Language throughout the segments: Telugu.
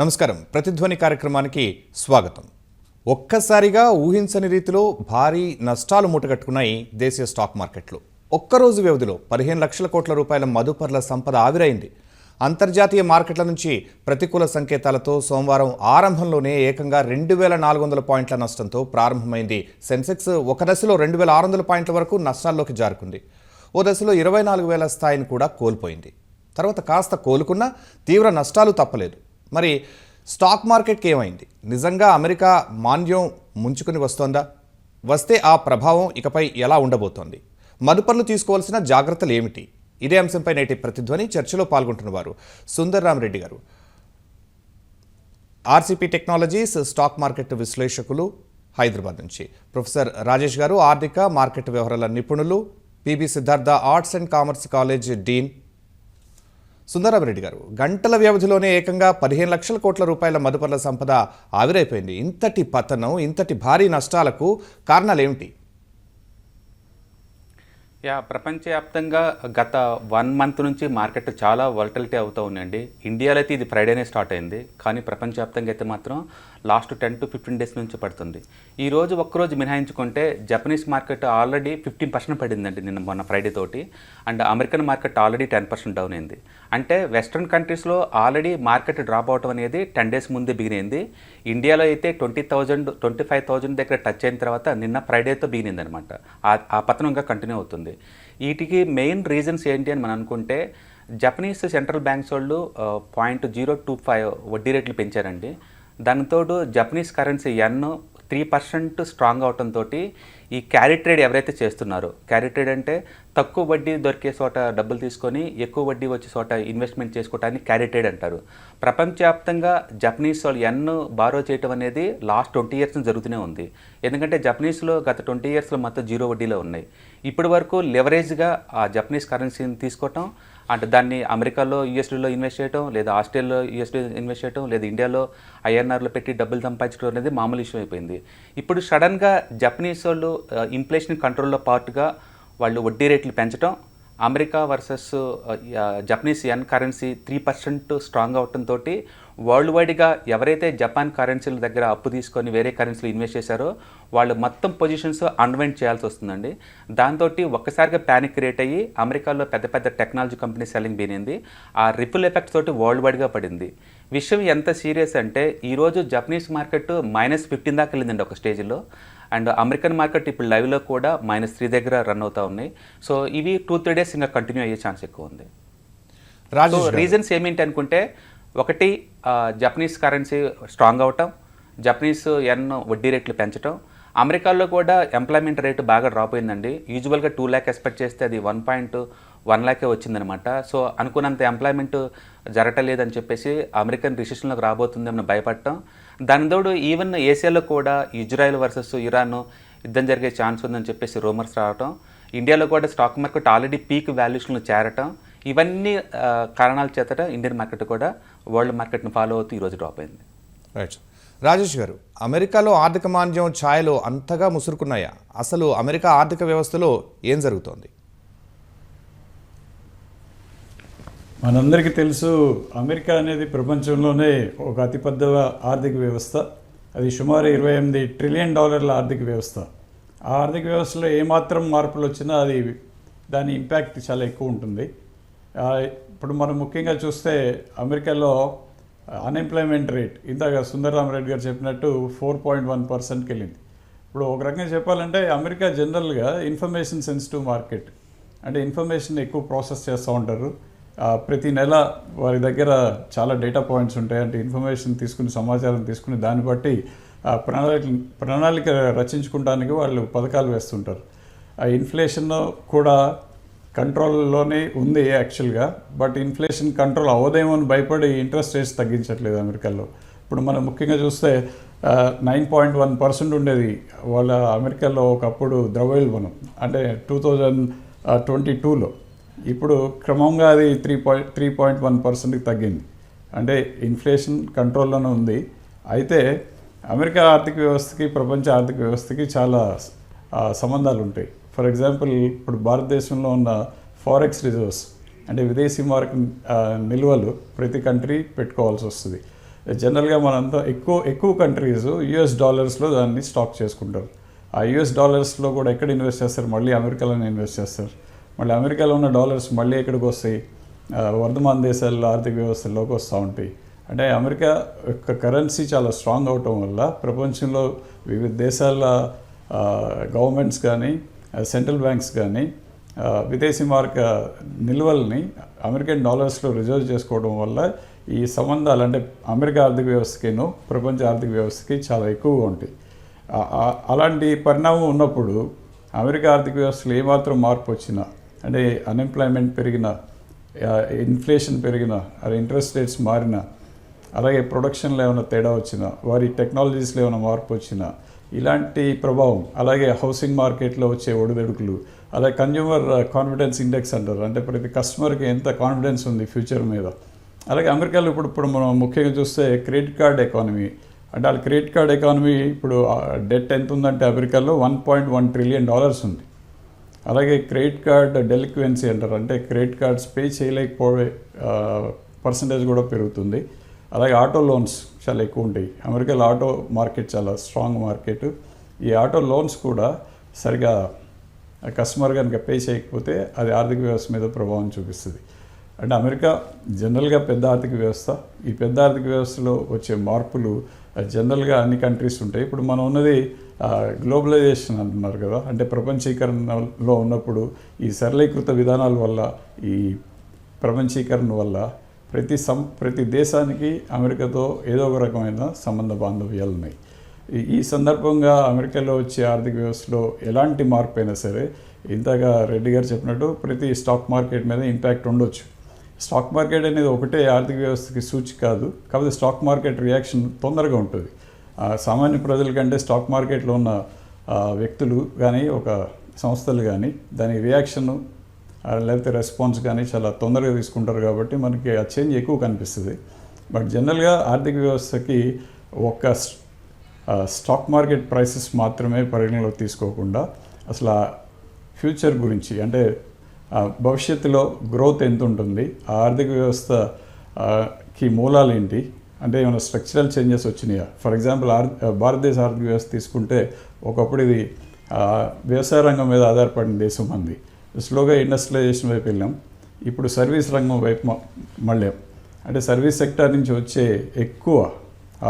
నమస్కారం. ప్రతిధ్వని కార్యక్రమానికి స్వాగతం. ఒక్కసారిగా ఊహించని రీతిలో భారీ నష్టాలు మూటగట్టుకున్నాయి దేశీయ స్టాక్ మార్కెట్లు. ఒక్కరోజు వ్యవధిలో పదిహేను లక్షల కోట్ల రూపాయల మదుపర్ల సంపద ఆవిరైంది. అంతర్జాతీయ మార్కెట్ల నుంచి ప్రతికూల సంకేతాలతో సోమవారం ఆరంభంలోనే ఏకంగా రెండు వేల నాలుగు వందల పాయింట్ల నష్టంతో ప్రారంభమైంది సెన్సెక్స్. ఒక దశలో రెండు వేల ఆరు వందల పాయింట్ల వరకు నష్టాల్లోకి జారుకుంది. ఓ దశలో ఇరవై నాలుగు వేల స్థాయిని కూడా కోల్పోయింది. తర్వాత కాస్త కోలుకున్నా తీవ్ర నష్టాలు తప్పలేదు. మరి స్టాక్ మార్కెట్కి ఏమైంది? నిజంగా అమెరికా మాంద్యం ముంచుకుని వస్తోందా? వస్తే ఆ ప్రభావం ఇకపై ఎలా ఉండబోతోంది? మదుపర్లు తీసుకోవాల్సిన జాగ్రత్తలు ఏమిటి? ఇదే అంశంపై నేటి ప్రతిధ్వని చర్చలో పాల్గొంటున్న వారు సుందర్రామరెడ్డి గారు. ఆర్సీపీ టెక్నాలజీస్ స్టాక్ మార్కెట్ విశ్లేషకులు హైదరాబాద్ నుంచి. ప్రొఫెసర్ రాజేష్ గారు ఆర్థిక మార్కెట్ వ్యవహారాల నిపుణులు PB Siddhartha arts and commerce college dean Sundararamareddy గారు గంటల వ్యవధిలోనే ఏకంగా పదిహేను లక్షల కోట్ల రూపాయల మదుపర్ల సంపద ఆవిరైపోయింది. ఇంతటి పతనం ఇంతటి భారీ నష్టాలకు కారణాలు ఏమిటి యా ప్రపంచవ్యాప్తంగా గత వన్ మంత్ నుంచి మార్కెట్ చాలా వాలటిలిటీ అవుతూ ఉందండి. ఇండియాలో అయితే ఇది ఫ్రైడేనే స్టార్ట్ అయింది. కానీ ప్రపంచవ్యాప్తంగా అయితే మాత్రం last ten to fifteen days నుంచి పడుతుంది. ఈ రోజు ఒక్కరోజు మినహాయించుకుంటే Japanese market already fifteen percent పడిందండి నిన్న మొన్న ఫ్రైడే తోటి. And American market already ten percent down అయింది. అంటే వెస్ట్రన్ కంట్రీస్లో ఆల్రెడీ మార్కెట్ డ్రాప్ అవటం అనేది టెన్ డేస్ ముందే బిగినైంది ఇండియాలో అయితే twenty thousand twenty five thousand దగ్గర టచ్ అయిన తర్వాత నిన్న ఫ్రైడేతో బిగినింది అనమాట ఆ పతనం ఇంకా కంటిన్యూ అవుతుంది. వీటికి మెయిన్ రీజన్స్ ఏంటి అని మనం అనుకుంటే జపనీస్ సెంట్రల్ బ్యాంక్స్ వాళ్ళు పాయింట్ జీరో టూ ఫైవ్ వడ్డీ రేట్లు పెంచారండి. దానితోడు Japanese currency yen three percent strong అవటంతో ఈ క్యారీ ట్రేడ్ ఎవరైతే చేస్తున్నారో క్యారీ ట్రేడ్ అంటే తక్కువ వడ్డీ దొరికే చోట డబ్బులు తీసుకొని ఎక్కువ వడ్డీ వచ్చే చోట ఇన్వెస్ట్మెంట్ చేసుకోవటాన్ని క్యారీ ట్రేడ్ అంటారు. ప్రపంచవ్యాప్తంగా జపనీస్ వాళ్ళు ఎన్ బారో చేయటం అనేది లాస్ట్ ట్వంటీ ఇయర్స్ జరుగుతూనే ఉంది. ఎందుకంటే జపనీస్లో గత ట్వంటీ ఇయర్స్లో మొత్తం జీరో వడ్డీలో ఉన్నాయి. ఇప్పటి వరకు లెవరేజ్గా ఆ జపనీస్ కరెన్సీని తీసుకోవటం అంటే దాన్ని అమెరికాలో యూఎస్డీలో ఇన్వెస్ట్ చేయడం లేదా ఆస్ట్రేలియాలో యూఎస్డీ ఇన్వెస్ట్ చేయడం లేదా ఇండియాలో ఐఎన్ఆర్లో పెట్టి డబ్బులు సంపాదించడం అనేది మామూలు ఇష్యూ అయిపోయింది. ఇప్పుడు సడన్గా జపనీస్ వాళ్ళు ఇన్ఫ్లేషన్ కంట్రోల్లో పార్ట్గా వాళ్ళు వడ్డీ రేట్లు పెంచడం America versus Japanese yen currency three percent strong అవటంతో world వైడ్గా ఎవరైతే జపాన్ కరెన్సీల దగ్గర అప్పు తీసుకొని వేరే కరెన్సీలు ఇన్వెస్ట్ చేశారో వాళ్ళు మొత్తం పొజిషన్స్ అన్వెంట్ చేయాల్సి వస్తుందండి. దాంతో ఒక్కసారిగా ప్యానిక్ క్రియేట్ అయ్యి అమెరికాలో పెద్ద పెద్ద టెక్నాలజీ కంపెనీ సెల్లింగ్ బీనింది. ఆ రిపుల్ ఎఫెక్ట్ తోటి వరల్డ్ వైడ్గా పడింది. విషయం ఎంత సీరియస్ అంటే ఈరోజు జపనీస్ మార్కెట్ మైనస్ ఫిఫ్టీన్ దాకా వెళ్ళిందండి ఒక స్టేజ్లో అండ్ అమెరికన్ మార్కెట్ ఇప్పుడు లైవ్లో కూడా మైనస్ త్రీ దగ్గర రన్ అవుతూ ఉన్నాయి. సో ఇవి టూ త్రీ డేస్ ఇంకా కంటిన్యూ అయ్యే ఛాన్స్ ఎక్కువ ఉంది. రీజన్స్ ఏమిటి అనుకుంటే ఒకటి జపనీస్ కరెన్సీ స్ట్రాంగ్ అవటం జపనీస్ ఎన్ వడ్డీ రేట్లు పెంచడం అమెరికాలో కూడా ఎంప్లాయ్మెంట్ రేటు బాగా డ్రాప్ అయిందండి. యూజువల్గా టూ ల్యాక్ ఎక్స్పెక్ట్ చేస్తే అది వన్ పాయింట్ వన్ ల్యాకే వచ్చిందనమాట. సో అనుకున్నంత ఎంప్లాయ్మెంట్ జరగటలేదని చెప్పేసి అమెరికన్ రిసెషన్లోకి రాబోతుందేమని భయపడటం. దాని తోడు ఈవెన్ ఏషియాలో కూడా ఇజ్రాయెల్ వర్సెస్ ఇరాన్ యుద్ధం జరిగే ఛాన్స్ ఉందని చెప్పేసి రూమర్స్ రావటం. ఇండియాలో కూడా స్టాక్ మార్కెట్ ఆల్రెడీ పీక్ వాల్యూషన్లు చేరటం. ఇవన్నీ కారణాల చేతట ఇండియన్ మార్కెట్ కూడా వరల్డ్ మార్కెట్ని ఫాలో అవుతూ ఈరోజు డ్రాప్ అయింది. రైట్. రాజేష్ గారు అమెరికాలో ఆర్థిక మాంద్యం ఛాయలు అంతగా ముసురుకున్నాయా? అసలు అమెరికా ఆర్థిక వ్యవస్థలో ఏం జరుగుతోంది? మనందరికీ తెలుసు అమెరికా అనేది ప్రపంచంలోనే ఒక అతిపెద్ద ఆర్థిక వ్యవస్థ. అది సుమారు ఇరవై ఎనిమిది ట్రిలియన్ డాలర్ల ఆర్థిక వ్యవస్థ. ఆ ఆర్థిక వ్యవస్థలో ఏమాత్రం మార్పులు వచ్చినా అది దాని ఇంపాక్ట్ చాలా ఎక్కువ ఉంటుంది. ఇప్పుడు మనం ముఖ్యంగా చూస్తే అమెరికాలో అన్ఎంప్లాయ్మెంట్ రేట్ ఇందాక సుందరరామరెడ్డి గారు చెప్పినట్టు ఫోర్ పాయింట్ వన్ పర్సెంట్కి వెళ్ళింది ఇప్పుడు ఒక రకంగా చెప్పాలంటే అమెరికా జనరల్గా ఇన్ఫర్మేషన్ సెన్సిటివ్ మార్కెట్ అంటే ఇన్ఫర్మేషన్ ఎక్కువ ప్రాసెస్ చేస్తూ ఉంటారు. ప్రతి నెల వారి దగ్గర చాలా డేటా పాయింట్స్ ఉంటాయి. అంటే ఇన్ఫర్మేషన్ తీసుకుని సమాచారం తీసుకుని దాన్ని బట్టి ఆ ప్రణాళిక ప్రణాళిక రచించుకోవడానికి వాళ్ళు పథకాలు వేస్తుంటారు. ఆ ఇన్ఫ్లేషన్ కూడా కంట్రోల్లోనే ఉంది యాక్చువల్గా బట్ ఇన్ఫ్లేషన్ కంట్రోల్ అవ్వదేమో అని భయపడి ఇంట్రెస్ట్ రేట్స్ తగ్గించట్లేదు అమెరికాలో. ఇప్పుడు మనం ముఖ్యంగా చూస్తే నైన్ పాయింట్ వన్ పర్సెంట్ ఉండేది వాళ్ళ అమెరికాలో ఒకప్పుడు ద్రవ్యోల్బణం అంటే టూ థౌజండ్ ట్వంటీ టూలో. ఇప్పుడు క్రమంగా అది three point three point one పర్సెంట్కి తగ్గింది. అంటే ఇన్ఫ్లేషన్ కంట్రోల్లోనే ఉంది. అయితే అమెరికా ఆర్థిక వ్యవస్థకి ప్రపంచ ఆర్థిక వ్యవస్థకి చాలా సంబంధాలు ఉంటాయి. ఫర్ ఎగ్జాంపుల్ ఇప్పుడు భారతదేశంలో ఉన్న ఫారెక్స్ రిజర్వ్స్ అంటే విదేశీ మార్క్ నిల్వలు ప్రతి కంట్రీ పెట్టుకోవాల్సి వస్తుంది. జనరల్గా మనంతా ఎక్కువ ఎక్కువ కంట్రీస్ యుఎస్ డాలర్స్లో దాన్ని స్టాక్ చేసుకుంటారు. ఆ యుఎస్ డాలర్స్లో కూడా ఎక్కడ ఇన్వెస్ట్ చేస్తారు? మళ్ళీ అమెరికాలోనే ఇన్వెస్ట్ చేస్తారు. మళ్ళీ అమెరికాలో ఉన్న డాలర్స్ మళ్ళీ ఎక్కడికి వస్తాయి? వర్ధమాన దేశాల్లో ఆర్థిక వ్యవస్థల్లోకి వస్తూ ఉంటాయి. అంటే అమెరికా యొక్క కరెన్సీ చాలా స్ట్రాంగ్ అవటం వల్ల ప్రపంచంలో వివిధ దేశాల గవర్నమెంట్స్ కానీ సెంట్రల్ బ్యాంక్స్ కానీ విదేశీ మార్క నిల్వల్ని అమెరికన్ డాలర్స్లో రిజర్వ్ చేసుకోవడం వల్ల ఈ సంబంధాలు అంటే అమెరికా ఆర్థిక వ్యవస్థకిను ప్రపంచ ఆర్థిక వ్యవస్థకి చాలా ఎక్కువగా ఉంటాయి. అలాంటి పరిణామం ఉన్నప్పుడు అమెరికా ఆర్థిక వ్యవస్థలో ఏమాత్రం మార్పు వచ్చినా అంటే అన్ఎంప్లాయ్మెంట్ పెరిగినా ఇన్ఫ్లేషన్ పెరిగినా అదే ఇంట్రెస్ట్ రేట్స్ మారినా అలాగే ప్రొడక్షన్లో ఏమైనా తేడా వచ్చినా వారి టెక్నాలజీస్లో ఏమైనా మార్పు వచ్చినా ఇలాంటి ప్రభావం అలాగే హౌసింగ్ మార్కెట్లో వచ్చే ఒడిదొడుకులు అలాగే కన్జ్యూమర్ కాన్ఫిడెన్స్ ఇండెక్స్ అంటారు. అంటే ప్రతి కస్టమర్కి ఎంత కాన్ఫిడెన్స్ ఉంది ఫ్యూచర్ మీద. అలాగే అమెరికాలో ఇప్పుడు ఇప్పుడు మనం ముఖ్యంగా చూస్తే క్రెడిట్ కార్డ్ ఎకానమీ. అంటే వాళ్ళ క్రెడిట్ కార్డ్ ఎకానమీ ఇప్పుడు డెట్ ఎంత ఉందంటే అమెరికాలో one point one trillion dollars ఉంది. అలాగే క్రెడిట్ కార్డ్ డెలిక్వెన్సీ అంటారు. అంటే క్రెడిట్ కార్డ్స్ పే చేయలేకపోయే పర్సంటేజ్ కూడా పెరుగుతుంది. అలాగే ఆటో లోన్స్ చాలా ఎక్కువ ఉంటాయి. అమెరికాలో ఆటో మార్కెట్ చాలా స్ట్రాంగ్ మార్కెట్. ఈ ఆటో లోన్స్ కూడా సరిగా కస్టమర్ కనుక పే చేయకపోతే అది ఆర్థిక వ్యవస్థ మీద ప్రభావం చూపిస్తుంది. అంటే అమెరికా జనరల్గా పెద్ద ఆర్థిక వ్యవస్థ. ఈ పెద్ద ఆర్థిక వ్యవస్థలో వచ్చే మార్పులు జనరల్గా అన్ని కంట్రీస్ ఉంటాయి. ఇప్పుడు మనం ఉన్నది గ్లోబలైజేషన్ అంటున్నారు కదా. అంటే ప్రపంచీకరణలో ఉన్నప్పుడు ఈ సరళీకృత విధానాల వల్ల ఈ ప్రపంచీకరణ వల్ల ప్రతి సం ప్రతి దేశానికి అమెరికాతో ఏదో ఒక రకమైన సంబంధ బాంధవ్యాలు ఉన్నాయి ఈ- సందర్భంగా అమెరికాలో వచ్చే ఆర్థిక వ్యవస్థలో ఎలాంటి మార్పు అయినా సరే ఇంతగా రెడ్డి గారు చెప్పినట్టు ప్రతి స్టాక్ మార్కెట్ మీద ఇంపాక్ట్ ఉండొచ్చు. స్టాక్ మార్కెట్ అనేది ఒకటే ఆర్థిక వ్యవస్థకి సూచి కాదు కాకపోతే స్టాక్ మార్కెట్ రియాక్షన్ తొందరగా ఉంటుంది. ఆ, సామాన్య ప్రజల కంటే స్టాక్ మార్కెట్లో ఉన్న వ్యక్తులు కానీ ఒక సంస్థలు కానీ దాని రియాక్షన్ లేకపోతే రెస్పాన్స్ కానీ చాలా తొందరగా తీసుకుంటారు కాబట్టి మనకి ఆ చేంజ్ ఎక్కువ కనిపిస్తుంది. బట్ జనరల్గా ఆర్థిక వ్యవస్థకి ఒక్క స్టాక్ మార్కెట్ ప్రైసెస్ మాత్రమే పరిగణలోకి తీసుకోకుండా అసలు ఆ ఫ్యూచర్ గురించి అంటే ఆ, భవిష్యత్తులో గ్రోత్ ఎంత ఉంటుంది ఆ ఆర్థిక వ్యవస్థకి మూలాలు ఏంటి అంటే ఏమైనా స్ట్రక్చరల్ చేంజెస్ వచ్చినాయా? ఫర్ ఎగ్జాంపుల్ ఆర్ భారతదేశ ఆర్థిక వ్యవస్థ తీసుకుంటే ఒకప్పుడు ఇది వ్యవసాయ రంగం మీద ఆధారపడిన దేశం అంది. స్లోగా ఇండస్ట్రియలైజేషన్ వైపు వెళ్ళాం. ఇప్పుడు సర్వీస్ రంగం వైపు మళ్ళాం. అంటే సర్వీస్ సెక్టర్ నుంచి వచ్చే ఎక్కువ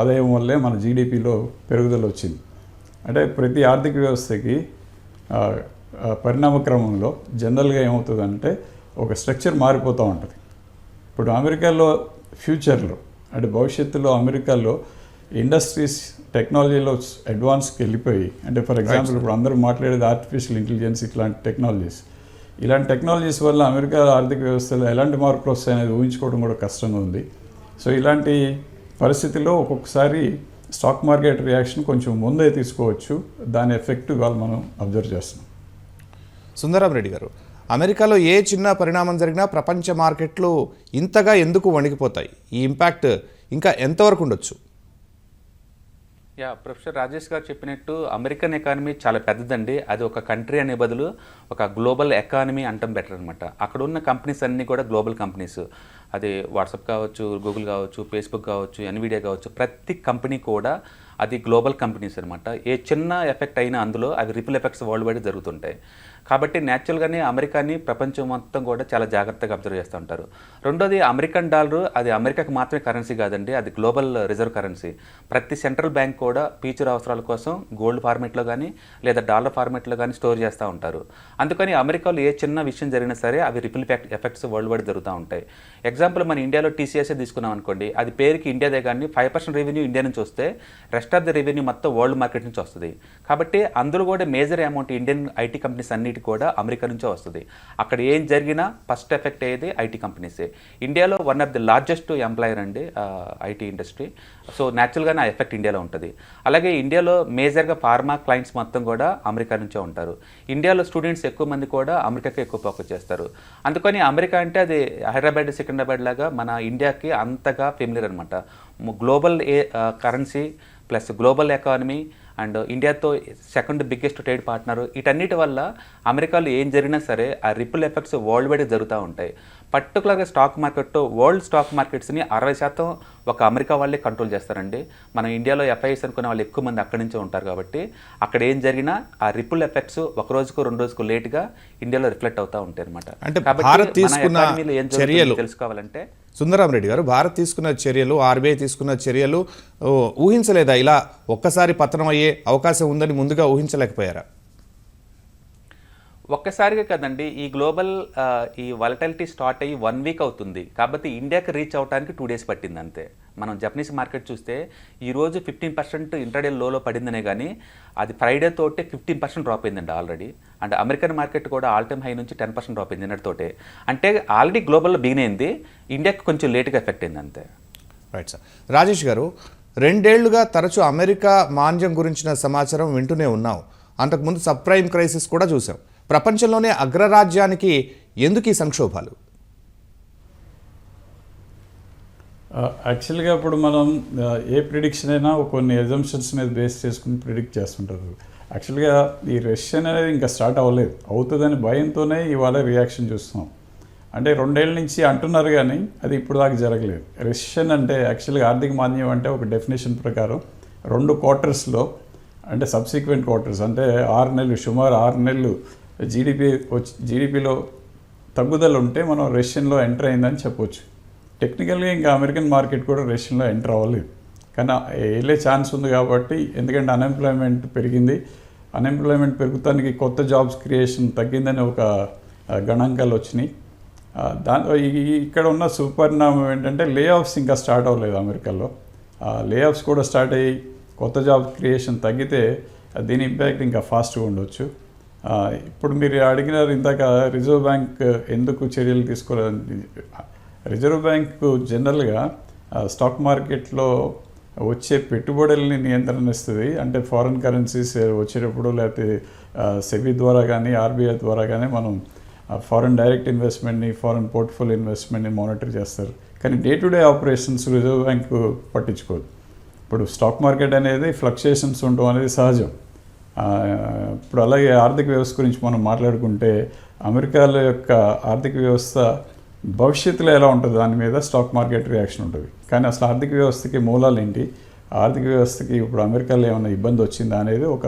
ఆదాయం వల్లే మన జీడిపిలో పెరుగుదల వచ్చింది. అంటే ప్రతి ఆర్థిక వ్యవస్థకి పరిణామ క్రమంలో జనరల్గా ఏమవుతుందంటే ఒక స్ట్రక్చర్ మారిపోతూ ఉంటుంది. ఇప్పుడు అమెరికాలో ఫ్యూచర్లో అంటే భవిష్యత్తులో అమెరికాలో ఇండస్ట్రీస్ టెక్నాలజీలో అడ్వాన్స్కి వెళ్ళిపోయి అంటే ఫర్ ఎగ్జాంపుల్ ఇప్పుడు అందరూ మాట్లాడేది ఆర్టిఫిషియల్ ఇంటెలిజెన్స్ ఇట్లాంటి టెక్నాలజీస్. ఇలాంటి టెక్నాలజీస్ వల్ల అమెరికా ఆర్థిక వ్యవస్థలో ఎలాంటి మార్పులు వస్తాయనేది ఊహించుకోవడం కూడా కష్టంగా ఉంది. సో ఇలాంటి పరిస్థితిలో ఒక్కొక్కసారి స్టాక్ మార్కెట్ రియాక్షన్ కొంచెం ముందే తీసుకోవచ్చు. దాని ఎఫెక్ట్ ఇవాళ మనం అబ్జర్వ్ చేస్తున్నాం. సుందరం రెడ్డి గారు అమెరికాలో ఏ చిన్న పరిణామం జరిగినా ప్రపంచ మార్కెట్లు ఇంతగా ఎందుకు వణికిపోతాయి? ఈ ఇంపాక్ట్ ఇంకా ఎంతవరకు ఉండొచ్చు? యా ప్రొఫెసర్ రాజేష్ గారు చెప్పినట్టు అమెరికన్ ఎకానమీ చాలా పెద్దదండి. అది ఒక కంట్రీ అనే బదులు ఒక గ్లోబల్ ఎకానమీ అంటాం బెటర్ అనమాట అక్కడ ఉన్న కంపెనీస్ అన్నీ కూడా గ్లోబల్ కంపెనీస్. అది వాట్సాప్ కావచ్చు గూగుల్ కావచ్చు ఫేస్బుక్ కావచ్చు ఎన్విడియా కావచ్చు ప్రతి కంపెనీ కూడా అది గ్లోబల్ కంపెనీస్ అనమాట ఏ చిన్న ఎఫెక్ట్ అయినా అందులో అవి రిపుల్ ఎఫెక్ట్స్ వరల్డ్ వైడ్ జరుగుతుంటాయి. కాబట్టి న్యాచురల్గానే అమెరికాని ప్రపంచం మొత్తం కూడా చాలా జాగ్రత్తగా అబ్జర్వ్ చేస్తూ ఉంటారు. రెండోది అమెరికన్ డాలర్ అది అమెరికాకి మాత్రమే కరెన్సీ కాదండి అది గ్లోబల్ రిజర్వ్ కరెన్సీ ప్రతి సెంట్రల్ బ్యాంక్ కూడా ఫ్యూచర్ అవసరాల కోసం గోల్డ్ ఫార్మేట్లో కానీ లేదా డాలర్ ఫార్మేట్లో కానీ స్టోర్ చేస్తూ ఉంటారు. అందుకని అమెరికాలో ఏ చిన్న విషయం జరిగినా సరే అవి రిపుల్ ఎఫెక్ట్స్ వరల్డ్ వైడ్ జరుగుతూ ఉంటాయి. ఎగ్జాంపుల్ మన ఇండియాలో టీసీఎస్ఏ తీసుకున్నాం అనుకోండి అది పేరుకి ఇండియాదే కానీ ఫైవ్ పర్సెంట్ రెవెన్యూ ఇండియా నుంచి వస్తే రెస్ట్ ఆఫ్ ద రెవెన్యూ మొత్తం వరల్డ్ మార్కెట్ నుంచి వస్తుంది. కాబట్టి అందులో కూడా major amount Indian IT companies అన్నిటి కూడా అమెరికా నుంచే వస్తుంది. అక్కడ ఏం జరిగినా ఫస్ట్ ఎఫెక్ట్ అయ్యేది ఐటీ కంపెనీసే. ఇండియాలో one of the largest employer అండి ఐటీ ఇండస్ట్రీ. సో న్యాచురల్గానే ఆ ఎఫెక్ట్ ఇండియాలో ఉంటుంది. అలాగే ఇండియాలో మేజర్గా ఫార్మా క్లయింట్స్ మొత్తం కూడా అమెరికా నుంచే ఉంటారు. ఇండియాలో స్టూడెంట్స్ ఎక్కువ మంది కూడా అమెరికాకి ఎక్కువ ఫోకస్ చేస్తారు. అందుకని అమెరికా అంటే అది హైదరాబాద్ సికింద్రాబాద్ లాగా మన ఇండియాకి అంతగా ఫెమిలియర్ అనమాట global A currency plus global economy and ఇండియాతో second biggest trade partner. వీటన్నిటి వల్ల అమెరికాలో ఏం జరిగినా సరే ఆ రిపుల్ ఎఫెక్ట్స్ వరల్డ్ వైడ్ జరుగుతూ ఉంటాయి. పర్టికులర్గా స్టాక్ మార్కెట్ వరల్డ్ స్టాక్ మార్కెట్స్ని అరవై శాతం ఒక అమెరికా వాళ్ళే కంట్రోల్ చేస్తారండి. మన ఇండియాలో ఎఫ్ఐఎస్ అనుకునే వాళ్ళు ఎక్కువ మంది అక్కడి నుంచే ఉంటారు కాబట్టి అక్కడ ఏం జరిగినా ఆ రిపుల్ ఎఫెక్ట్స్ ఒక రోజుకు రెండు రోజుకు లేట్గా ఇండియాలో రిఫ్లెక్ట్ అవుతూ ఉంటాయి అనమాట అంటే తెలుసుకోవాలంటే సుందరామరెడ్డి గారు భారత్ తీసుకున్న చర్యలు ఆర్బీఐ తీసుకున్న చర్యలు ఊహించలేదా? ఇలా ఒక్కసారి పతనం అయ్యే అవకాశం ఉందని ముందుగా ఊహించలేకపోయారా? ఒక్కసారిగా కదండి ఈ గ్లోబల్ ఈ వాలటాలిటీ స్టార్ట్ అయ్యి వన్ వీక్ అవుతుంది. కాబట్టి ఇండియాకి రీచ్ అవడానికి టూ డేస్ పట్టింది అంతే మనం జపనీస్ మార్కెట్ చూస్తే ఈరోజు ఫిఫ్టీన్ పర్సెంట్ ఇంటర్డే లోలో పడిందనే కానీ అది ఫ్రైడే తోటే ఫిఫ్టీన్ పర్సెంట్ డ్రాప్ అయిందండి ఆల్రెడీ అండ్ అమెరికన్ మార్కెట్ కూడా ఆల్ టైమ్ హై నుంచి టెన్ పర్సెంట్ డ్రాప్ అయింది నిన్నటితోటే అంటే ఆల్రెడీ గ్లోబల్లో బిగిన్ అయింది ఇండియాకి కొంచెం లేట్గా ఎఫెక్ట్ అయింది అంతే. రైట్ సార్ రాజేష్ గారు రెండేళ్ళుగా తరచూ అమెరికా మాంద్యం గురించిన సమాచారం వింటూనే ఉన్నాం. అంతకుముందు సబ్ప్రైమ్ క్రైసిస్ కూడా చూసాం ప్రపంచంలోనే అగ్రరాజ్యానికి ఎందుకు ఈ సంక్షోభాలు? యాక్చువల్గా ఇప్పుడు మనం ఏ ప్రిడిక్షన్ అయినా కొన్ని ఎగ్జంప్షన్స్ మీద బేస్ చేసుకుని ప్రిడిక్ట్ చేస్తుంటారు. యాక్చువల్గా ఈ రష్యన్ అనేది ఇంకా స్టార్ట్ అవ్వలేదు. అవుతుందని భయంతోనే ఇవాళ రియాక్షన్ చూస్తున్నాం. అంటే రెండేళ్ళ నుంచి అంటున్నారు కానీ అది ఇప్పుడు దాకా జరగలేదు. రష్యన్ అంటే యాక్చువల్గా ఆర్థిక మాంద్యం అంటే ఒక డెఫినేషన్ ప్రకారం రెండు క్వార్టర్స్లో అంటే సబ్సిక్వెంట్ క్వార్టర్స్ అంటే ఆరు నెలలు సుమారు ఆరు నెలలు జీడిపి వచ్చి జీడిపిలో తగ్గుదల ఉంటే మనం రష్యన్లో ఎంటర్ అయిందని చెప్పొచ్చు. టెక్నికల్గా ఇంకా అమెరికన్ మార్కెట్ కూడా రష్యన్లో ఎంటర్ అవ్వలేదు. కానీ వెళ్ళే ఛాన్స్ ఉంది కాబట్టి ఎందుకంటే అన్ఎంప్లాయ్మెంట్ పెరిగింది. అన్ఎంప్లాయ్మెంట్ పెరుగుతానికి కొత్త జాబ్స్ క్రియేషన్ తగ్గిందని ఒక గణాంకాలు వచ్చినాయి. దాంతో ఇక్కడ ఉన్న సుపరిణామం ఏంటంటే లే ఆఫ్స్ ఇంకా స్టార్ట్ అవ్వలేదు అమెరికాలో లే ఆఫ్స్ కూడా స్టార్ట్ అయ్యి కొత్త జాబ్ క్రియేషన్ తగ్గితే దీని ఇంపాక్ట్ ఇంకా ఫాస్ట్గా ఉండొచ్చు. ఇప్పుడు మీరు అడిగినారు ఇందాక రిజర్వ్ బ్యాంక్ ఎందుకు చర్యలు తీసుకోలేదని. రిజర్వ్ బ్యాంకు జనరల్గా స్టాక్ మార్కెట్లో వచ్చే పెట్టుబడుల్ని నియంత్రణ ఇస్తుంది అంటే ఫారిన్ కరెన్సీస్ వచ్చేటప్పుడు లేకపోతే సెబీ ద్వారా కానీ ఆర్బీఐ ద్వారా కానీ మనం ఫారిన్ డైరెక్ట్ ఇన్వెస్ట్మెంట్ని ఫారిన్ పోర్ట్ఫోలియో ఇన్వెస్ట్మెంట్ని మానిటర్ చేస్తారు. కానీ day to day operations reserve bank పట్టించుకోదు. ఇప్పుడు స్టాక్ మార్కెట్ అనేది ఫ్లక్చుయేషన్స్ ఉండడం అనేది సహజం. ఇప్పుడు అలాగే ఆర్థిక వ్యవస్థ గురించి మనం మాట్లాడుకుంటే అమెరికాలో యొక్క ఆర్థిక వ్యవస్థ భవిష్యత్తులో ఎలా ఉంటుంది దాని మీద స్టాక్ మార్కెట్ రియాక్షన్ ఉంటుంది. కానీ అసలు ఆర్థిక వ్యవస్థకి మూలాలు ఏంటి? ఆర్థిక వ్యవస్థకి ఇప్పుడు అమెరికాలో ఏమైనా ఇబ్బంది వచ్చిందా అనేది ఒక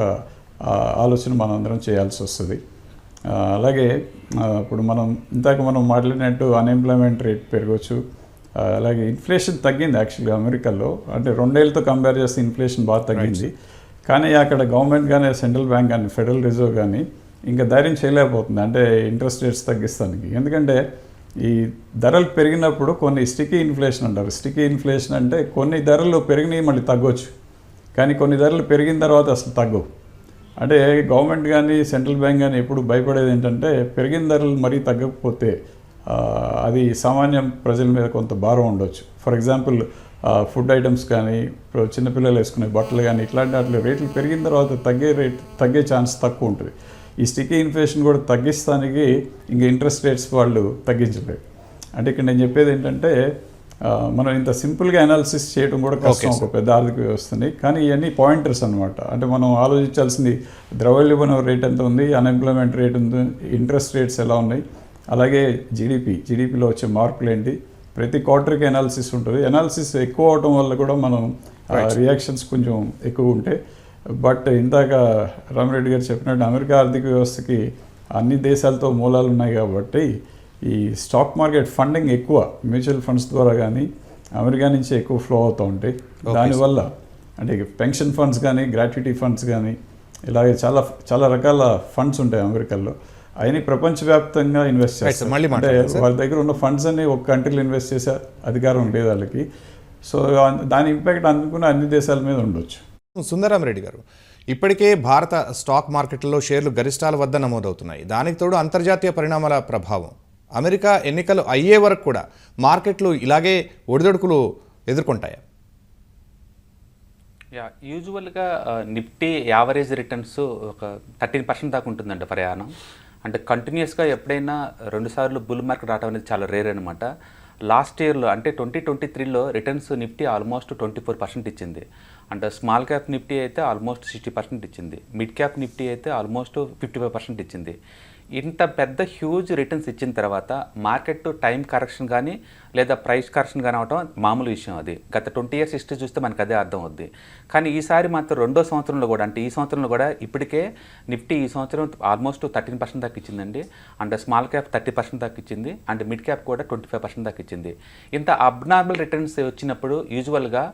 ఆలోచన మనం అందరం చేయాల్సి వస్తుంది. అలాగే ఇప్పుడు మనం ఇందాక మనం మాట్లాడినట్టు అన్ఎంప్లాయ్మెంట్ రేట్ పెరగవచ్చు అలాగే ఇన్ఫ్లేషన్ తగ్గింది యాక్చువల్గా అమెరికాలో. అంటే రెండేళ్ళతో కంపేర్ చేస్తే ఇన్ఫ్లేషన్ బాగా తగ్గింది. కానీ అక్కడ గవర్నమెంట్ కానీ సెంట్రల్ బ్యాంక్ కానీ ఫెడరల్ రిజర్వ్ కానీ ఇంకా ధైర్యం చేయలేకపోతుంది. అంటే ఇంట్రెస్ట్ రేట్స్ తగ్గిస్తానికి. ఎందుకంటే ఈ ధరలు పెరిగినప్పుడు కొన్ని స్టికీ ఇన్ఫ్లేషన్ అంటారు. స్టికీ ఇన్ఫ్లేషన్ అంటే కొన్ని ధరలు పెరిగినాయి మళ్ళీ తగ్గొచ్చు. కానీ కొన్ని ధరలు పెరిగిన తర్వాత అసలు తగ్గవు. అంటే గవర్నమెంట్ కానీ సెంట్రల్ బ్యాంక్ కానీ ఎప్పుడు భయపడేది ఏంటంటే పెరిగిన ధరలు మరీ తగ్గకపోతే అది సామాన్య ప్రజల మీద కొంత భారం ఉండొచ్చు. ఫర్ ఎగ్జాంపుల్ ఫుడ్ ఐటమ్స్ కానీ ఇప్పుడు చిన్నపిల్లలు వేసుకునే బట్టలు కానీ ఇట్లాంటి వాటి రేట్లు పెరిగిన తర్వాత తగ్గే రేట్ తగ్గే ఛాన్స్ తక్కువ ఉంటుంది. ఈ స్టికీ ఇన్ఫ్లేషన్ కూడా తగ్గిస్తానికి ఇంక ఇంట్రెస్ట్ రేట్స్ వాళ్ళు తగ్గించలేరు అంటే ఇక్కడ నేను చెప్పేది ఏంటంటే మనం ఇంత సింపుల్గా అనాలిసిస్ చేయడం కూడా కష్టం ఒక పెద్ద ఆర్థిక వ్యవస్థని కానీ ఇవన్నీ పాయింటర్స్ అనమాట అంటే మనం ఆలోచించాల్సింది ద్రవ్యోల్బణం రేట్ ఎంత ఉంది అన్ఎంప్లాయ్మెంట్ రేట్ ఉంది ఇంట్రెస్ట్ రేట్స్ ఎలా ఉన్నాయి అలాగే జీడిపి జీడిపిలో వచ్చే మార్పులు ఏంటి ప్రతి క్వార్టర్కి అనాలిసిస్ ఉంటుంది. అనాలిసిస్ ఎక్కువ అవడం వల్ల కూడా మనం రియాక్షన్స్ కొంచెం ఎక్కువ ఉంటాయి బట్ ఇందాక రామిరెడ్డి గారు చెప్పినట్టు అమెరికా ఆర్థిక వ్యవస్థకి అన్ని దేశాలతో మూలాలు ఉన్నాయి కాబట్టి ఈ స్టాక్ మార్కెట్ ఫండింగ్ ఎక్కువ మ్యూచువల్ ఫండ్స్ ద్వారా కానీ అమెరికా నుంచి ఎక్కువ ఫ్లో అవుతూ ఉంటాయి దానివల్ల అంటే పెన్షన్ ఫండ్స్ కానీ గ్రాట్యుటీ ఫండ్స్ కానీ ఇలాగే చాలా చాలా రకాల ఫండ్స్ ఉంటాయి అమెరికాలో. అవన్నీ ప్రపంచవ్యాప్తంగా ఇన్వెస్ట్. చేస్తారు. అంటే. వాళ్ళ దగ్గర ఉన్న ఫండ్స్ అన్ని ఒక కంట్రీలో ఇన్వెస్ట్ చేసే అధికారం లేదు వాళ్ళకి. సో దాని ఇంపాక్ట్ అనుకున్న అన్ని దేశాల మీద ఉండొచ్చు. సుందరామరెడ్డి గారు. ఇప్పటికే భారత స్టాక్ మార్కెట్లో షేర్లు గరిష్టాల వద్ద నమోదవుతున్నాయి. దానికి తోడు అంతర్జాతీయ పరిణామాల ప్రభావం. అమెరికా ఎన్నికలు అయ్యే వరకు కూడా మార్కెట్లు ఇలాగే ఒడిదొడుకులు ఎదుర్కొంటాయా? యా యూజువల్గా నిఫ్టీ యావరేజ్ రిటర్న్స్ ఒక థర్టీన్ పర్సెంట్ దాకా ఉంటుందండి ప్రయాణం. అంటే కంటిన్యూస్గా ఎప్పుడైనా రెండుసార్లు బుల్ మార్కెట్ రావడం అనేది చాలా రేర్ అనమాట లాస్ట్ ఇయర్లో అంటే ట్వంటీ ట్వంటీ త్రీలో returns Nifty almost twenty four percent ఇచ్చింది. అంటే స్మాల్ క్యాప్ నిఫ్టీ అయితే ఆల్మోస్ట్ సిక్స్టీ పర్సెంట్ ఇచ్చింది. మిడ్ క్యాప్ నిఫ్టీ అయితే ఆల్మోస్ట్ ఫిఫ్టీ ఫైవ్ పర్సెంట్ ఇచ్చింది. ఇంత పెద్ద హ్యూజ్ రిటర్న్స్ ఇచ్చిన తర్వాత మార్కెట్ టైం కరెక్షన్ కానీ లేదా ప్రైస్ కరెక్షన్ కానీ అవటం మామూలు విషయం అది. గత ట్వంటీ ఇయర్స్ హిస్టరీ చూస్తే మనకు అదే అర్థం అవుద్ది. కానీ ఈసారి మాత్రం రెండో సంవత్సరంలో కూడా అంటే ఈ సంవత్సరంలో కూడా ఇప్పటికే నిఫ్టీ ఈ సంవత్సరం ఆల్మోస్ట్ థర్టీన్ పర్సెంట్ దాకా ఇచ్చిందండి. And small cap thirty percent దాకా ఇచ్చింది. అండ్ మిడ్ క్యాప్ కూడా ట్వంటీ ఫైవ్ పర్సెంట్ దాకా ఇచ్చింది. ఇంత అబ్నార్మల్ రిటర్న్స్ వచ్చినప్పుడు యూజువల్గా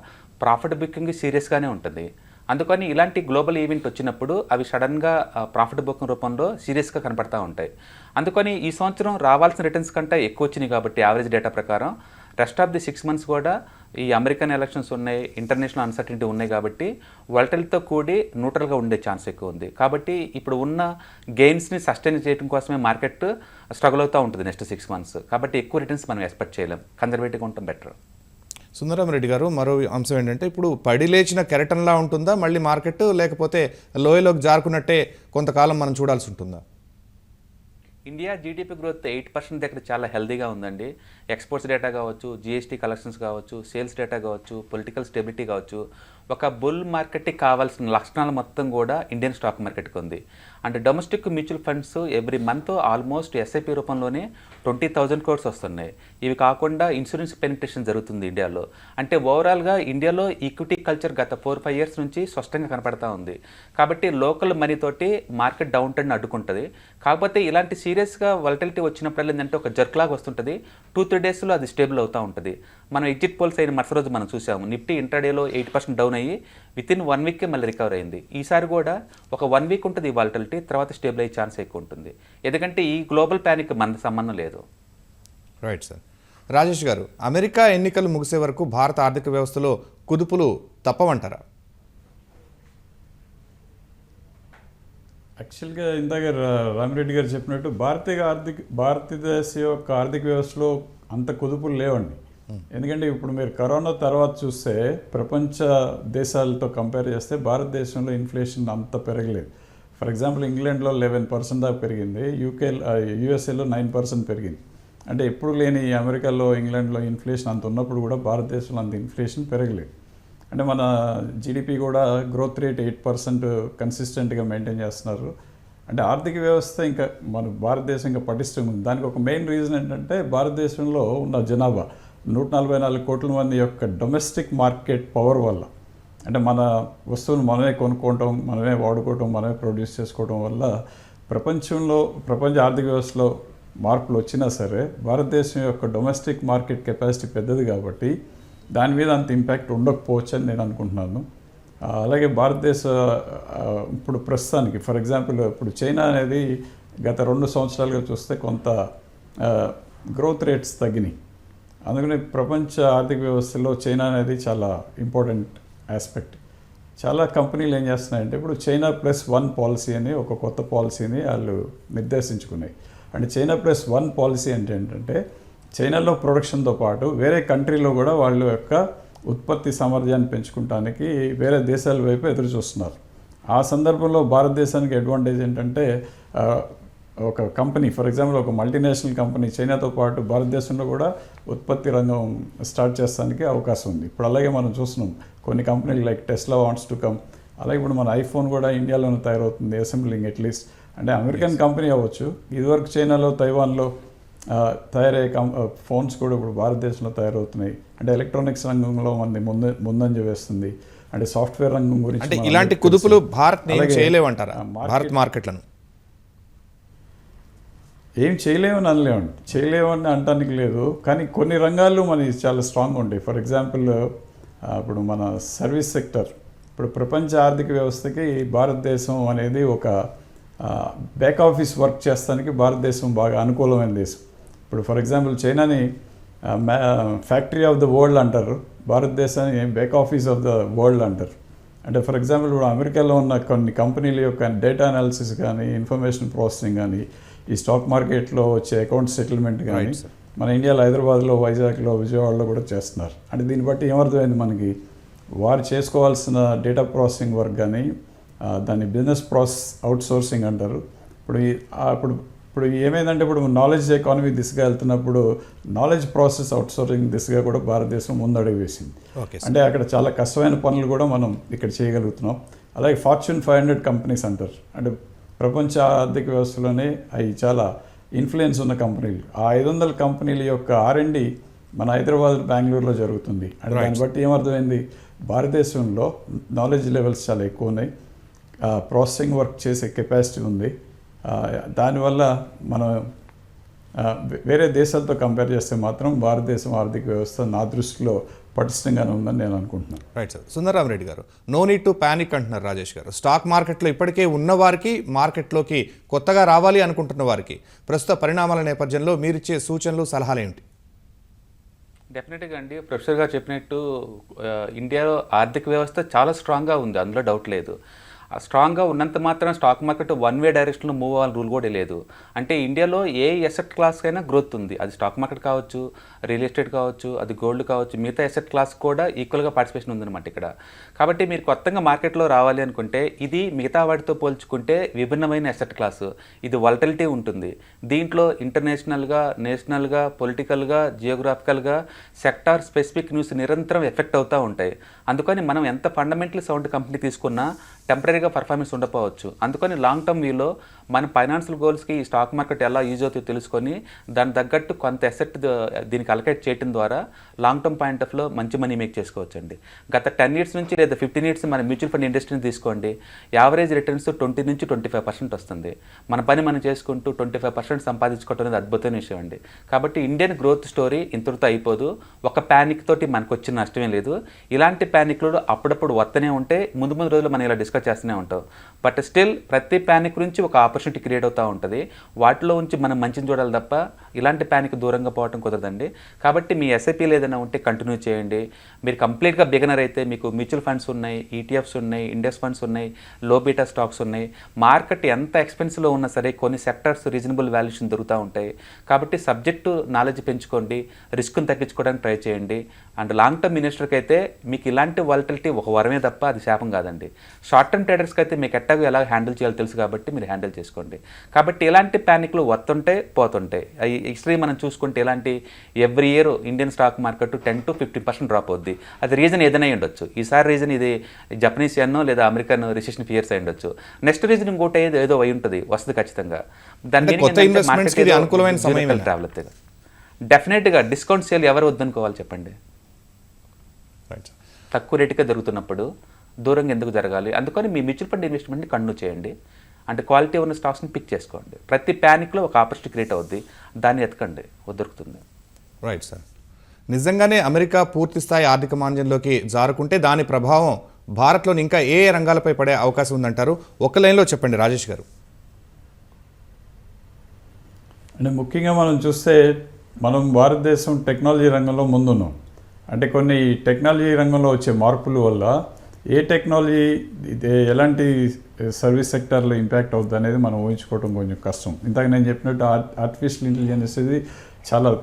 ప్రాఫిట్ బుకింగ్ సీరియస్గానే ఉంటుంది. అందుకని ఇలాంటి గ్లోబల్ ఈవెంట్ వచ్చినప్పుడు అవి సడన్గా ప్రాఫిట్ బుకింగ్ రూపంలో సీరియస్గా కనపడతా ఉంటాయి. అందుకని ఈ సంవత్సరం రావాల్సిన రిటర్న్స్ కంటే ఎక్కువ వచ్చినాయి కాబట్టి యావరేజ్ డేటా ప్రకారం. Rest of the six months కూడా ఈ అమెరికన్ ఎలక్షన్స్ ఉన్నాయి ఇంటర్నేషనల్ అన్సర్టినిటీ ఉన్నాయి కాబట్టి వల్టల్తో కూడి న్యూట్రల్గా ఉండే ఛాన్స్ ఎక్కువ ఉంది. కాబట్టి ఇప్పుడు ఉన్న గెయిన్స్ని సస్టైన్ చేయడం కోసమే మార్కెట్ స్ట్రగుల్ అవుతూ ఉంటుంది నెక్స్ట్ సిక్స్ మంత్స్. కాబట్టి ఎక్కువ రిటర్న్స్ మనం ఎక్స్పెక్ట్ చేయలేం. కన్జర్వేటివ్గా ఉండటం బెటర్. సుందరరామరెడ్డి గారు మరో అంశం ఏంటంటే ఇప్పుడు పడి లేచిన కెరటంలా ఉంటుందా? మళ్ళీ మార్కెట్ లేకపోతే లోయలోకి జారుకున్నట్టే కొంతకాలం మనం చూడాల్సి ఉంటుందా? India GDP growth eight percent దగ్గర చాలా హెల్దీగా ఉందండి. ఎక్స్పోర్ట్స్ డేటా కావచ్చు జిఎస్టీ కలెక్షన్స్ కావచ్చు సేల్స్ డేటా కావచ్చు పొలిటికల్ స్టెబిలిటీ కావచ్చు. ఒక బుల్ మార్కెట్కి కావాల్సిన లక్షణాలు మొత్తం కూడా ఇండియన్ స్టాక్ మార్కెట్కి ఉంది. And domestic mutual funds every month almost SIP రూపంలోనే ట్వంటీ థౌజండ్ కోర్స్ వస్తున్నాయి. ఇవి కాకుండా ఇన్సూరెన్స్ పెనిట్రేషన్ జరుగుతుంది ఇండియాలో. అంటే ఓవరాల్గా ఇండియాలో ఈక్విటీ కల్చర్ గత ఫోర్ ఫైవ్ ఇయర్స్ నుంచి స్పష్టంగా కనపడతా ఉంది. కాబట్టి లోకల్ మనీతోటి మార్కెట్ డౌన్ ట్రెండ్ అడ్డుకుంటుంది. కాకపోతే ఇలాంటి సీరియస్గా వలటిలిటీ వచ్చినప్పుడల్లా ఏంటంటే ఒక జర్క్ లాగా వస్తుంటుంది. టూ త్రీ డేస్లో అది స్టేబుల్ అవుతూ ఉంటుంది. మనం ఎగ్జిట్ పోల్స్ అయిన మరుసటి రోజు మనం చూసాము. నిఫ్టీ ఇంటర్డేలో ఎయిట్ పర్సెంట్ డౌన్ అయ్యి విత్ ఇన్ వన్ వీక్కే మళ్ళీ రికవర్ అయింది. ఈసారి కూడా ఒక వన్ వీక్ ఉంటుంది ఈ వాలటిలిటీ తర్వాత స్టేబుల్ అయ్యే ఛాన్స్ ఎక్కువ ఉంటుంది. ఎందుకంటే ఈ గ్లోబల్ ప్యానిక్ మన సంబంధం లేదు. రైట్ సార్ రాజేష్ గారు అమెరికా ఎన్నికలు ముగిసే వరకు భారత ఆర్థిక వ్యవస్థలో కుదుపులు తప్పవంటారా? యాక్చువల్గా ఇందాక రా- రామిరెడ్డి గారు చెప్పినట్టు భారతీయ ఆర్థిక భారతదేశ యొక్క ఆర్థిక వ్యవస్థలో అంత కుదుపులు లేవండి. ఎందుకంటే ఇప్పుడు మీరు కరోనా తర్వాత చూస్తే ప్రపంచ దేశాలతో కంపేర్ చేస్తే భారతదేశంలో ఇన్ఫ్లేషన్ అంత పెరగలేదు. ఫర్ ఎగ్జాంపుల్ ఇంగ్లాండ్లో లెవెన్ పర్సెంట్ దాకా పెరిగింది. యూకే యూఎస్ఏలో నైన్ పర్సెంట్ పెరిగింది. అంటే ఎప్పుడు లేని అమెరికాలో ఇంగ్లాండ్లో ఇన్ఫ్లేషన్ అంత ఉన్నప్పుడు కూడా భారతదేశంలో అంత ఇన్ఫ్లేషన్ పెరగలేదు. అంటే మన జీడిపి కూడా గ్రోత్ రేట్ ఎయిట్ పర్సెంట్ కన్సిస్టెంట్గా మెయింటైన్ చేస్తున్నారు. అంటే ఆర్థిక వ్యవస్థ ఇంకా మన భారతదేశం ఇంకా పటిష్టంగా ఉంది. దానికి ఒక మెయిన్ రీజన్ ఏంటంటే భారతదేశంలో ఉన్న జనాభా. నూట నలభై నాలుగు కోట్ల మంది యొక్క డొమెస్టిక్ మార్కెట్ పవర్ వల్ల అంటే మన వస్తువులు మనమే కొనుక్కోవటం మనమే వాడుకోవటం మనమే ప్రొడ్యూస్ చేసుకోవటం వల్ల ప్రపంచంలో ప్రపంచ ఆర్థిక వ్యవస్థలో మార్పులు వచ్చినా సరే భారతదేశం యొక్క డొమెస్టిక్ మార్కెట్ కెపాసిటీ పెద్దది కాబట్టి దాని మీద అంత ఇంపాక్ట్ ఉండకపోవచ్చు అని నేను అనుకుంటున్నాను. అలాగే భారతదేశ ఇప్పుడు ప్రస్తుతానికి ఫర్ ఎగ్జాంపుల్ ఇప్పుడు చైనా అనేది గత రెండు సంవత్సరాలుగా చూస్తే కొంత గ్రోత్ రేట్స్ తగ్గినాయి. అందుకని ప్రపంచ ఆర్థిక వ్యవస్థలో చైనా అనేది చాలా ఇంపార్టెంట్ ఆస్పెక్ట్. చాలా కంపెనీలు ఏం చేస్తున్నాయంటే ఇప్పుడు చైనా ప్లస్ వన్ పాలసీ అని ఒక కొత్త పాలసీని వాళ్ళు నిర్దేశించుకున్నాయి. అంటే చైనా ప్లస్ వన్ పాలసీ అంటే ఏంటంటే చైనాలో ప్రొడక్షన్తో పాటు వేరే కంట్రీలో కూడా వాళ్ళ యొక్క ఉత్పత్తి సామర్థ్యాన్ని పెంచుకుంటానికి వేరే దేశాల వైపు ఎదురు చూస్తున్నారు. ఆ సందర్భంలో భారతదేశానికి అడ్వాంటేజ్ ఏంటంటే ఒక కంపెనీ ఫర్ ఎగ్జాంపుల్ ఒక మల్టీనేషనల్ కంపెనీ చైనాతో పాటు భారతదేశంలో కూడా ఉత్పత్తి రంగం స్టార్ట్ చేస్తానికి అవకాశం ఉంది. ఇప్పుడు అలాగే మనం చూస్తున్నాం కొన్ని కంపెనీలు like Tesla wants to come. అలాగే ఇప్పుడు మన ఐఫోన్ కూడా ఇండియాలోనే తయారవుతుంది అసెంబ్లింగ్ అట్లీస్ట్ అంటే అమెరికన్ కంపెనీ అవ్వచ్చు ఇదివరకు చైనాలో తైవాన్లో తయారయ్యే కం ఫోన్స్ కూడా ఇప్పుడు భారతదేశంలో తయారవుతున్నాయి. అంటే ఎలక్ట్రానిక్స్ రంగంలో మనది ముందు ముందంజ వేస్తుంది. అంటే సాఫ్ట్వేర్ రంగం గురించి అంటే ఇలాంటి కుదుపులు. భారత్ చేయలేవంటారా? భారత్ మార్కెట్లను? ఏం చేయలేమని అనలేము చేయలేమని అంటానికి లేదు. కానీ కొన్ని రంగాల్లో మనకి చాలా స్ట్రాంగ్ ఉంటాయి ఫర్ ఎగ్జాంపుల్ ఇప్పుడు మన సర్వీస్ సెక్టర్ ఇప్పుడు ప్రపంచ ఆర్థిక వ్యవస్థకి భారతదేశం అనేది ఒక బ్యాక్ ఆఫీస్ వర్క్ చేస్తానికి భారతదేశం బాగా అనుకూలమైన దేశం. ఇప్పుడు ఫర్ ఎగ్జాంపుల్ చైనాని ఫ్యాక్టరీ ఆఫ్ ద వరల్డ్ అంటారు. భారతదేశాన్ని back office of the world అంటారు. అంటే ఫర్ ఎగ్జాంపుల్ ఇప్పుడు అమెరికాలో ఉన్న కొన్ని కంపెనీల యొక్క డేటా అనాలిసిస్ కానీ ఇన్ఫర్మేషన్ ప్రాసెసింగ్ కానీ ఈ స్టాక్ మార్కెట్లో వచ్చే అకౌంట్ సెటిల్మెంట్ కానీ. మన ఇండియాలో హైదరాబాద్లో వైజాగ్లో విజయవాడలో కూడా చేస్తున్నారు. అంటే దీన్ని బట్టి ఏమర్థమైంది మనకి? వారు చేసుకోవాల్సిన డేటా ప్రాసెసింగ్ వర్క్ కానీ దాన్ని బిజినెస్ ప్రాసెస్ అవుట్ సోర్సింగ్ అంటారు. ఇప్పుడు ఇప్పుడు ఇప్పుడు ఏమైందంటే ఇప్పుడు నాలెడ్జ్ ఎకానమీ దిశగా వెళ్తున్నప్పుడు నాలెడ్జ్ ప్రాసెస్ అవుట్సోర్సింగ్ దిశగా కూడా భారతదేశం ముందడుగు వేసింది ఓకే అంటే అక్కడ చాలా కష్టమైన పనులు కూడా మనం ఇక్కడ చేయగలుగుతున్నాం. అలాగే ఫార్చ్యూన్ ఫైవ్ హండ్రెడ్ కంపెనీస్ అంటారు. అంటే ప్రపంచ ఆర్థిక వ్యవస్థలోనే అవి చాలా ఇన్ఫ్లుయెన్స్ ఉన్న కంపెనీలు. ఆ ఐదు వందల కంపెనీల యొక్క ఆర్ఎండి మన హైదరాబాద్ బెంగళూరులో జరుగుతుంది. అంటే దాన్ని బట్టి ఏమర్థమైంది? భారతదేశంలో నాలెడ్జ్ లెవెల్స్ చాలా ఎక్కువ ఉన్నాయి ప్రాసెసింగ్ వర్క్ చేసే కెపాసిటీ ఉంది. దానివల్ల మనం వేరే దేశాలతో కంపేర్ చేస్తే మాత్రం భారతదేశం ఆర్థిక వ్యవస్థ నా దృష్టిలో పటిష్టంగానే ఉందని నేను అనుకుంటున్నాను. రైట్ సార్ సుందరరామరెడ్డి గారు నో నీడ్ టు ప్యానిక్ అంటున్నారు రాజేష్ గారు. స్టాక్ మార్కెట్లో ఇప్పటికే ఉన్న వారికి మార్కెట్లోకి కొత్తగా రావాలి అనుకుంటున్న వారికి ప్రస్తుత పరిణామాల నేపథ్యంలో మీరిచ్చే సూచనలు సలహాలు ఏమిటి డెఫినెట్గా అండి. ప్రొఫెసర్ గారు చెప్పినట్టు ఇండియాలో ఆర్థిక వ్యవస్థ చాలా స్ట్రాంగ్గా ఉంది. అందులో డౌట్ లేదు. స్ట్రాంగ్గా ఉన్నంత మాత్రం స్టాక్ మార్కెట్ వన్ వే డైరెక్షన్లో మూవ్ అవ్వాలని రూల్ కూడా లేదు. అంటే ఇండియాలో ఏ ఎసెట్ క్లాస్ అయినా గ్రోత్ ఉంది. అది స్టాక్ మార్కెట్ కావచ్చు రియల్ ఎస్టేట్ కావచ్చు అది గోల్డ్ కావచ్చు మిగతా ఎసెట్ క్లాస్ కూడా ఈక్వల్గా పార్టిసిపేషన్ ఉందన్నమాట ఇక్కడ. కాబట్టి మీరు కొత్తగా మార్కెట్లో రావాలి అనుకుంటే ఇది మిగతా వాటితో పోల్చుకుంటే విభిన్నమైన ఎసెట్ క్లాసు ఇది వలటలిటీ ఉంటుంది. దీంట్లో ఇంటర్నేషనల్గా నేషనల్గా పొలిటికల్గా జియోగ్రాఫికల్గా సెక్టార్ స్పెసిఫిక్ న్యూస్ నిరంతరం ఎఫెక్ట్ అవుతూ ఉంటాయి. అందుకని మనం ఎంత ఫండమెంటల్ సౌండ్ కంపెనీ తీసుకున్నా టెంపరీగా పర్ఫార్మెన్స్ ఉండకపోవచ్చు. అందుకని లాంగ్ టర్మ్ వ్యూలో మన ఫైనాన్షియల్ గోల్స్కి ఈ స్టాక్ మార్కెట్ ఎలా యూజ్ అవుతుందో తెలుసుకొని దాని తగ్గట్టు కొంత ఎసెట్ దీనికి అలకేట్ చేయడం ద్వారా లాంగ్ టర్మ్ పాయింట్ ఆఫ్లో మంచి మనీ మేక్ చేసుకోవచ్చండి. గత టెన్ ఇయర్స్ నుంచి లేదా ఫిఫ్టీన్ ఇయర్స్ మన మ్యూచువల్ ఫండ్ ఇండస్ట్రీని తీసుకోండి యావరేజ్ రిటర్న్స్ ట్వంటీ నుంచి ట్వంటీ ఫైవ్ పర్సెంట్ వస్తుంది. మన పని మనం చేసుకుంటూ ట్వంటీ ఫైవ్ పర్సెంట్ సంపాదించుకోవడం అనేది అద్భుతమైన విషయం అండి. కాబట్టి ఇండియన్ గ్రోత్ స్టోరీ ఇంతటితో అయిపోదు. ఒక ప్యానిక్ తోటి మనకు వచ్చిన నష్టమే లేదు. ఇలాంటి ప్యానిక్లు అప్పుడప్పుడు వస్తూనే ఉంటే ముందు ముందు రోజులు మనం ఇలా డిస్కస్ చేస్తూనే ఉంటాం బట్ స్టిల్ ప్రతి ప్యానిక్ నుంచి ఒక ఆపర్చునిటీ క్రియేట్ అవుతూ ఉంటుంది. వాటిలో ఉంచి మనం మంచిని చూడాలి తప్ప ఇలాంటి ప్యానిక్ దూరంగా పోవడం కుదరదండి. కాబట్టి మీ ఎస్ఐపీలు ఏదైనా ఉంటే కంటిన్యూ చేయండి. మీరు కంప్లీట్గా బిగినర్ అయితే మీకు మ్యూచువల్ ఫండ్స్ ఉన్నాయి ఈటీఎఫ్స్ ఉన్నాయి ఇండెక్స్ ఫండ్స్ ఉన్నాయి లో బీటా స్టాక్స్ ఉన్నాయి. మార్కెట్ ఎంత ఎక్స్పెన్సివ్లో ఉన్నా సరే కొన్ని సెక్టర్స్ రీజనబుల్ వాల్యుయేషన్ దొరుకుతూ ఉంటాయి. కాబట్టి సబ్జెక్టు నాలెడ్జ్ పెంచుకోండి. రిస్క్ను తగ్గించుకోవడానికి ట్రై చేయండి. అండ్ లాంగ్ టర్మ్ మినిస్టర్కి అయితే మీకు ఇలాంటి వాలిటిలిటీ ఒక వరమే తప్ప అది శాపం కాదండి. షార్ట్ టర్మ్ ట్రేడర్స్కి అయితే మీకు ఎట్టాగో ఎలా హ్యాండిల్ చేయాలో తెలుసు కాబట్టి మీరు హ్యాండిల్ చేసుకోండి. కాబట్టి ఇలాంటి ప్యానిక్లు వస్తుంటాయి పోతుంటాయి. అవి హిస్టరీ మనం చూసుకుంటే ఇలాంటి every year Indian stock market ten to fifteen percent drop అవుద్ది. అది రీజన్ ఏదైనా ఉండొచ్చు. ఈసారి రీజన్ ఇది జపనీస్ ఎన్నో లేదా అమెరికన్ రిసెషన్ ఫియర్స్ అయి ఉండొచ్చు. నెక్స్ట్ రీజన్ ఇంకోటి ఏదో ఏదో అయి ఉంటుంది. వస్తుంది ఖచ్చితంగా. దాని అంటే meaning కొత్త ఏంటంటే investments market కి ఇది ఏదో అనుకూలమైన zero సమయమేనా? travel అవుతుంది. డెఫినెట్గా డిస్కౌంట్ సేల్ ఎవరు వద్దనుకోవాలి చెప్పండి? రైట్ తక్కువ రేటుగా దొరుకుతున్నప్పుడు దూరంగా ఎందుకు జరగాలి? అందుకని మీ మ్యూచువల్ ఫండ్ ఇన్వెస్ట్మెంట్ని కంటిన్యూ చేయండి. అంటే క్వాలిటీ ఉన్న స్టాక్స్ని పిక్ చేసుకోండి. ప్రతి ప్యానిక్లో ఒక ఆపర్చునిటీ క్రియేట్ అవుద్ది. దాన్ని ఎతకండి. దొరుకుతుంది. Right sir. నిజంగానే అమెరికా పూర్తి స్థాయి ఆర్థిక మాంద్యంలోకి జారుకుంటే దాని ప్రభావం భారత్లోని ఇంకా ఏ ఏ రంగాలపై పడే అవకాశం ఉందంటారు? ఒక లైన్లో చెప్పండి రాజేష్ గారు. అంటే ముఖ్యంగా మనం చూస్తే మనం భారతదేశం టెక్నాలజీ రంగంలో ముందున్నాం. అంటే కొన్ని టెక్నాలజీ రంగంలో వచ్చే మార్పుల వల్ల ఏ టెక్నాలజీ ఇది ఎలాంటి సర్వీస్ సెక్టార్లో ఇంపాక్ట్ అవుతుంది అనేది మనం ఊహించుకోవడం కొంచెం కష్టం. ఇంతక నేను చెప్పినట్టు ఆర్టిఫిషియల్ ఇంటెలిజెన్స్ అనేది చాలా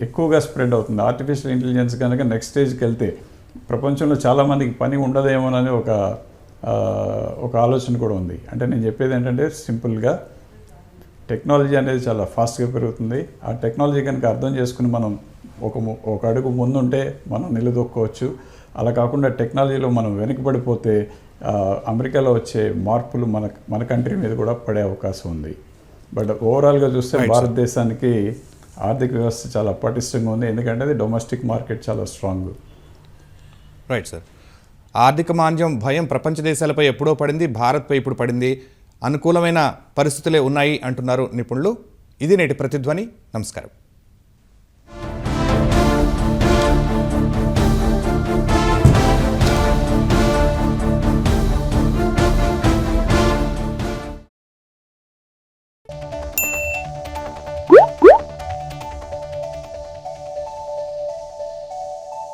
ఎక్కువగా స్ప్రెడ్ అవుతుంది. ఆర్టిఫిషియల్ ఇంటెలిజెన్స్ కనుక నెక్స్ట్ స్టేజ్కి వెళ్తే ప్రపంచంలో చాలామందికి పని ఉండదేమోనని ఒక ఒక ఆలోచన కూడా ఉంది. అంటే నేను చెప్పేది ఏంటంటే సింపుల్గా టెక్నాలజీ అనేది చాలా ఫాస్ట్గా పెరుగుతుంది. ఆ టెక్నాలజీ కనుక అర్థం చేసుకుని మనం ఒక ము- ఒక అడుగు ముందుంటే మనం నిలదొక్కోవచ్చు. అలా కాకుండా టెక్నాలజీలో మనం వెనకబడిపోతే అమెరికాలో వచ్చే మార్పులు మన మన కంట్రీ మీద కూడా పడే అవకాశం ఉంది. బట్ ఓవరాల్గా చూస్తే భారతదేశానికి ఆర్థిక వ్యవస్థ చాలా పటిష్టంగా ఉంది. ఎందుకంటే అది డొమెస్టిక్ మార్కెట్ చాలా స్ట్రాంగ్. రైట్ సార్ ఆర్థిక మాంద్యం భయం ప్రపంచ దేశాలపై ఎప్పుడో పడింది భారత్పై ఇప్పుడు పడింది. అనుకూలమైన పరిస్థితులే ఉన్నాయి అంటున్నారు నిపుణులు. ఇది నేటి ప్రతిధ్వని. నమస్కారం.